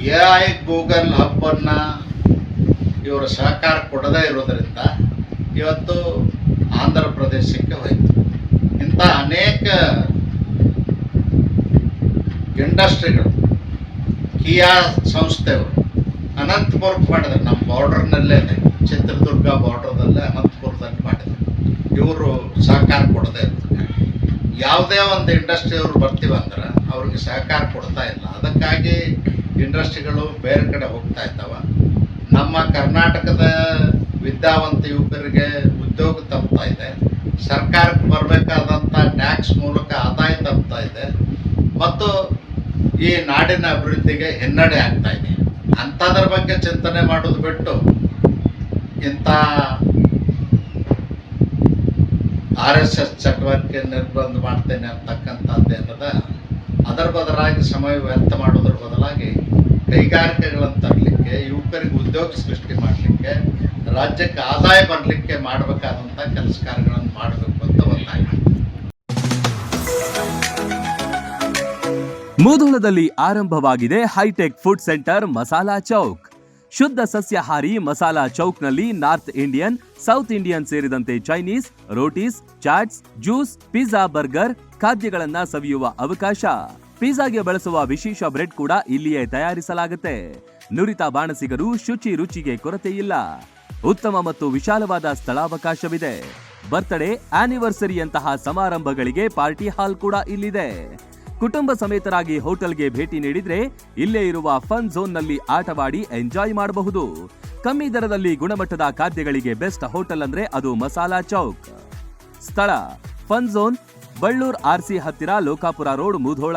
A I Google ಹಬ್ಬನ್ನು ಇವರು ಸಹಕಾರ ಕೊಡದೇ ಇರೋದರಿಂದ ಇವತ್ತು ಆಂಧ್ರ ಪ್ರದೇಶಕ್ಕೆ ಹೋಯಿತು. ಇಂಥ ಅನೇಕ ಇಂಡಸ್ಟ್ರಿಗಳು, ಕಿಯಾ ಸಂಸ್ಥೆಯವರು ಅನಂತಪುರಕ್ಕೆ ಮಾಡಿದ್ರು. ನಮ್ಮ ಬಾರ್ಡರ್ನಲ್ಲೇ ಚಿತ್ರದುರ್ಗ ಬಾರ್ಡರ್ದಲ್ಲೇ ಅನಂತಪುರದಲ್ಲಿ ಮಾಡಿದ್ರು. ಇವರು ಸಹಕಾರ ಕೊಡದೇ ಇರ್ತಾರೆ ಯಾವುದೇ ಒಂದು ಇಂಡಸ್ಟ್ರಿಯವರು ಬರ್ತೀವಂದ್ರೆ ಅವ್ರಿಗೆ ಸಹಕಾರ ಕೊಡ್ತಾ ಇಲ್ಲ. ಅದಕ್ಕಾಗಿ ಇಂಡಸ್ಟ್ರಿಗಳು ಬೇರೆ ಕಡೆ ಹೋಗ್ತಾ ಇದ್ದಾವ. ನಮ್ಮ ಕರ್ನಾಟಕದ ವಿದ್ಯಾವಂತ ಯುವಕರಿಗೆ ಉದ್ಯೋಗ ತಪ್ತಾ ಇದೆ. ಸರ್ಕಾರಕ್ಕೆ ಬರಬೇಕಾದಂಥ ಟ್ಯಾಕ್ಸ್ ಮೂಲಕ ಆದಾಯ ತಪ್ತಾ ಇದೆ. ಮತ್ತು ಈ ನಾಡಿನ ಅಭಿವೃದ್ಧಿಗೆ ಹಿನ್ನಡೆ ಆಗ್ತಾ ಇದೆ. ಅಂಥದ್ರ ಬಗ್ಗೆ ಚಿಂತನೆ ಮಾಡೋದು ಬಿಟ್ಟು ಇಂಥ ಆರ್ ಎಸ್ ಎಸ್ ಚಟುವಟಿಕೆ ನಿರ್ಬಂಧ ಮಾಡ್ತೇನೆ ಅಂತಕ್ಕಂಥದ್ದು ಏನದ? ಅದರ ಬದಲಾಗಿ ಸಮಯ ವ್ಯರ್ಥ ಮಾಡೋದ್ರ ಕೈಗಾರಿಕೆಗಳನ್ನು ತರಲಿಕ್ಕೆ, ಯುವಕರಿಗೆ ಉದ್ಯೋಗ ಸೃಷ್ಟಿ ಮಾಡಲಿಕ್ಕೆ, ರಾಜ್ಯಕ್ಕೆ ಆದಾಯ ಬರಲಿಕ್ಕೆ ಮಾಡಬೇಕಾದಂಥ ಕೆಲಸ ಕಾರ್ಯಗಳನ್ನು ಮಾಡಬೇಕು ಅಂತ ಒತ್ತಾಯ. ಮುಧೋಳದಲ್ಲಿ ಆರಂಭವಾಗಿದೆ hitech food centre Masala Chowk. ಶುದ್ಧ ಸಸ್ಯಾಹಾರಿ ಮಸಾಲಾ ಚೌಕ್ನಲ್ಲಿ ನಾರ್ತ್ ಇಂಡಿಯನ್, ಸೌತ್ ಇಂಡಿಯನ್ ಸೇರಿದಂತೆ Chinese, rotis, chaats, juice, pizza, burger ಖಾದ್ಯಗಳನ್ನ ಸವಿಯುವ ಅವಕಾಶ. ಪಿಜ್ಜಾಗೆ ಬಳಸುವ ವಿಶೇಷ ಬ್ರೆಡ್ ಕೂಡ ಇಲ್ಲಿಯೇ ತಯಾರಿಸಲಾಗುತ್ತೆ. ನುರಿತ ಬಾಣಸಿಗರು ಶುಚಿ ರುಚಿಗೆ ಕೊರತೆ ಇಲ್ಲ ಉತ್ತಮ ಮತ್ತು ವಿಶಾಲವಾದ ಸ್ಥಳಾವಕಾಶವಿದೆ. ಬರ್ತ್ಡೇ, ಆನಿವರ್ಸರಿಯಂತಹ ಸಮಾರಂಭಗಳಿಗೆ ಪಾರ್ಟಿ ಹಾಲ್ ಕೂಡ ಇಲ್ಲಿದೆ. ಕುಟುಂಬ ಸಮೇತರಾಗಿ ಹೋಟೆಲ್ಗೆ ಭೇಟಿ ನೀಡಿದ್ರೆ ಇಲ್ಲೇ ಇರುವ ಫನ್ ಝೋನ್ನಲ್ಲಿ ಆಟವಾಡಿ ಎಂಜಾಯ್ ಮಾಡಬಹುದು. ಕಮ್ಮಿ ದರದಲ್ಲಿ ಗುಣಮಟ್ಟದ ಖಾದ್ಯಗಳಿಗೆ ಬೆಸ್ಟ್ ಹೋಟೆಲ್ ಅಂದ್ರೆ ಅದು ಮಸಾಲಾ ಚೌಕ್. ಸ್ಥಳ, ಫನ್ ಝೋನ್, ಬಳ್ಳೂರ್ ಆರ್ಸಿ ಹತ್ತಿರ Lokapura road Mudhol.